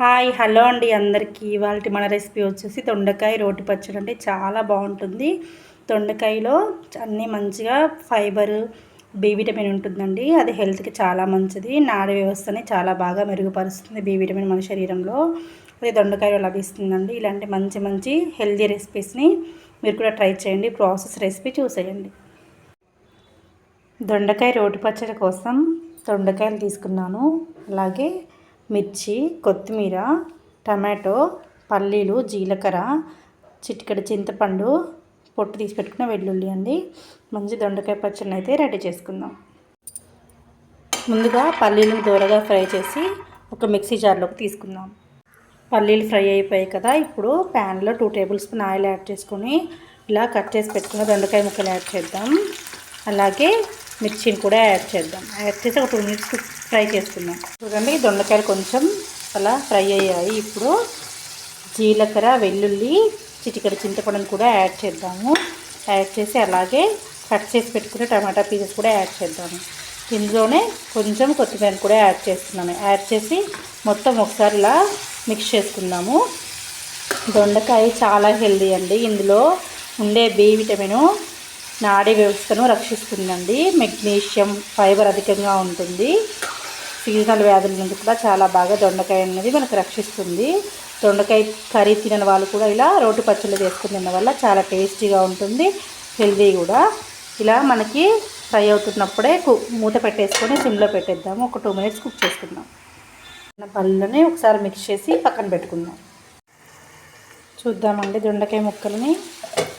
Hi hello అండి అందరికీ. ఇవాళ మన రెసిపీ వచ్చేసి దొండకాయ రోటి పచ్చడి అంటే చాలా బాగుంటుంది. దొండకాయలో అన్నీ మంచిగా ఫైబర్ బి విటమిన్ ఉంటుందండి. అది హెల్త్కి చాలా మంచిది. నాడి వ్యవస్థని చాలా బాగా మెరుగుపరుస్తుంది బి విటమిన్ మన శరీరంలో. అది దొండకాయలో లభిస్తుందండి. ఇలాంటి మంచి మంచి హెల్తీ రెసిపీస్ని మీరు కూడా ట్రై చేయండి. ప్రాసెస్ రెసిపీ చూసేయండి. దొండకాయ రోటి పచ్చడి కోసం దొండకాయలు తీసుకున్నాను. అలాగే మిర్చి కొత్తిమీర టమాటో పల్లీలు జీలకర్ర చిటికెడు చింతపండు పొట్టు తీసి పెట్టుకున్న వెల్లుల్లి అండి. మంచి దొండకాయ పచ్చడిని అయితే రెడీ చేసుకుందాం. ముందుగా పల్లీలను దూరగా ఫ్రై చేసి ఒక మిక్సీ జార్లోకి తీసుకుందాం. పల్లీలు ఫ్రై అయిపోయాయి కదా ఇప్పుడు ప్యాన్లో two tablespoon oil add చేసుకొని ఇలా కట్ చేసి పెట్టుకున్న దొండకాయ ముక్కలు యాడ్ చేద్దాం. అలాగే మిర్చిని కూడా యాడ్ చేద్దాం. యాడ్ చేసి ఒక టూ మినిట్స్ ఫ్రై చేసుకుందాం. చూడండి దొండకాయలు కొంచెం అలా ఫ్రై అయ్యాయి. ఇప్పుడు జీలకర్ర వెల్లుల్లి చిటికడ చింతపండుని కూడా యాడ్ చేద్దాము. యాడ్ చేసి అలాగే కట్ చేసి పెట్టుకునే టమాటా పీసెస్ కూడా యాడ్ చేద్దాము. ఇందులోనే కొంచెం కొత్తిమీర కూడా యాడ్ చేస్తున్నాను. యాడ్ చేసి మొత్తం ఒకసారి ఇలా మిక్స్ చేసుకుందాము. దొండకాయ చాలా హెల్దీ అండి. ఇందులో ఉండే బి విటమిన్ నాడీ వ్యవస్థను రక్షిస్తుందండి. మెగ్నీషియం ఫైబర్ అధికంగా ఉంటుంది. సీజనల్ వ్యాధుల నుంచి కూడా చాలా బాగా దొండకాయ అనేది మనకు రక్షిస్తుంది. దొండకాయ కర్రీ తినని వాళ్ళు కూడా ఇలా రోటి పచ్చళ్ళు చేసుకుని తిన్న వల్ల చాలా టేస్టీగా ఉంటుంది. హెల్దీ కూడా. ఇలా మనకి ఫ్రై అవుతున్నప్పుడే మూత పెట్టేసుకొని సిమ్లో పెట్టేద్దాము. ఒక టూ మినిట్స్ కుక్ చేసుకుందాం. పళ్ళని ఒకసారి మిక్స్ చేసి పక్కన పెట్టుకుందాం. చూద్దామండి దొండకాయ ముక్కలని.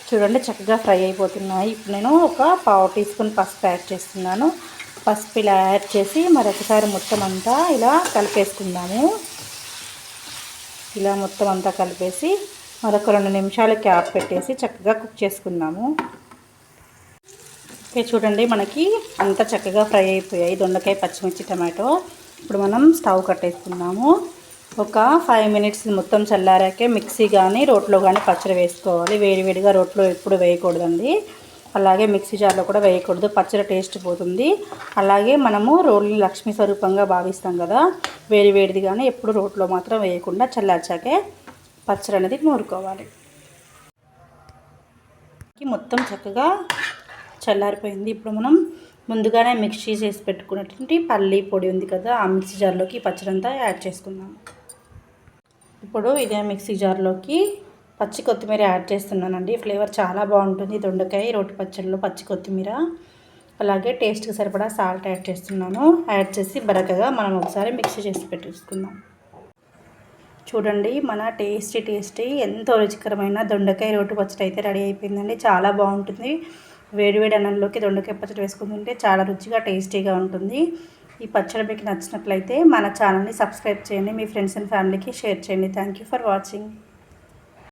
చూడండి చక్కగా ఫ్రై అయిపోతున్నాయి. ఇప్పుడు నేను ఒక పావు టీ స్పూన్ పసుపు యాడ్ చేస్తున్నాను. పసుపు ఇలా యాడ్ చేసి మరొకసారి మొత్తం అంతా ఇలా కలిపేసుకుందాము. ఇలా మొత్తం అంతా కలిపేసి మరొక రెండు నిమిషాలు క్యాప్ పెట్టేసి చక్కగా కుక్ చేసుకుందాము. ఓకే చూడండి మనకి అంతా చక్కగా ఫ్రై అయిపోయాయి. దొండకాయ పచ్చిమిర్చి టమాటో. ఇప్పుడు మనం స్టవ్ కట్టేసుకుందాము. ఒక ఫైవ్ మినిట్స్ మొత్తం చల్లారాకే మిక్సీ కానీ రోట్లో కానీ పచ్చడి వేసుకోవాలి. వేడివేడిగా రోట్లో ఎప్పుడు వేయకూడదండి. అలాగే మిక్సీ జార్లో కూడా వేయకూడదు. పచ్చడి టేస్ట్ పోతుంది. అలాగే మనము రోల్ని లక్ష్మీ స్వరూపంగా భావిస్తాం కదా. వేడి వేడిది కానీ ఎప్పుడు రోట్లో మాత్రం వేయకుండా చల్లార్చాకే పచ్చడి అనేది నూరుకోవాలి. మొత్తం చక్కగా చల్లారిపోయింది. ఇప్పుడు మనం ముందుగానే మిక్సీ చేసి పెట్టుకున్నటువంటి పల్లీ పొడి ఉంది కదా ఆ మిక్సీ జార్లోకి పచ్చడి అంతా యాడ్ చేసుకుందాము ఇప్పుడు ఇదే మిక్సీ జార్లోకి పచ్చి కొత్తిమీర యాడ్ చేస్తున్నానండి. ఫ్లేవర్ చాలా బాగుంటుంది. దొండకాయ రోటి పచ్చడిలో పచ్చి కొత్తిమీర అలాగే టేస్ట్కి సరిపడా సాల్ట్ యాడ్ చేస్తున్నాను. యాడ్ చేసి బరకగా మనం ఒకసారి మిక్సీ చేసి పెట్టేసుకుందాం. చూడండి మన టేస్టీ టేస్టీ ఎంతో రుచికరమైన దొండకాయ రోటి పచ్చడి అయితే రెడీ అయిపోయిందండి. చాలా బాగుంటుంది. వేడివేడి అన్నంలోకి దొండకాయ పచ్చడి వేసుకుని తింటే చాలా రుచిగా టేస్టీగా ఉంటుంది. ఈ పచ్చడి మీకు నచ్చినట్లయితే మన ఛానల్ని సబ్స్క్రైబ్ చేయండి. మీ ఫ్రెండ్స్ అండ్ ఫ్యామిలీకి షేర్ చేయండి. Thank you for watching